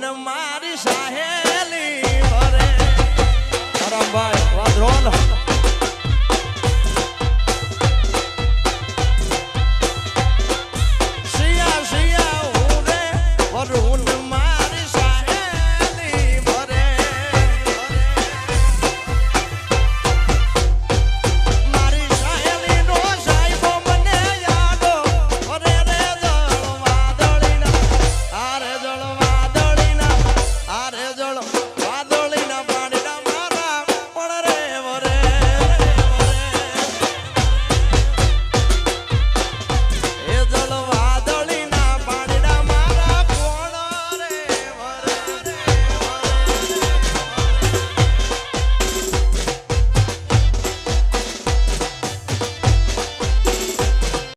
તું મારી સાહેલી.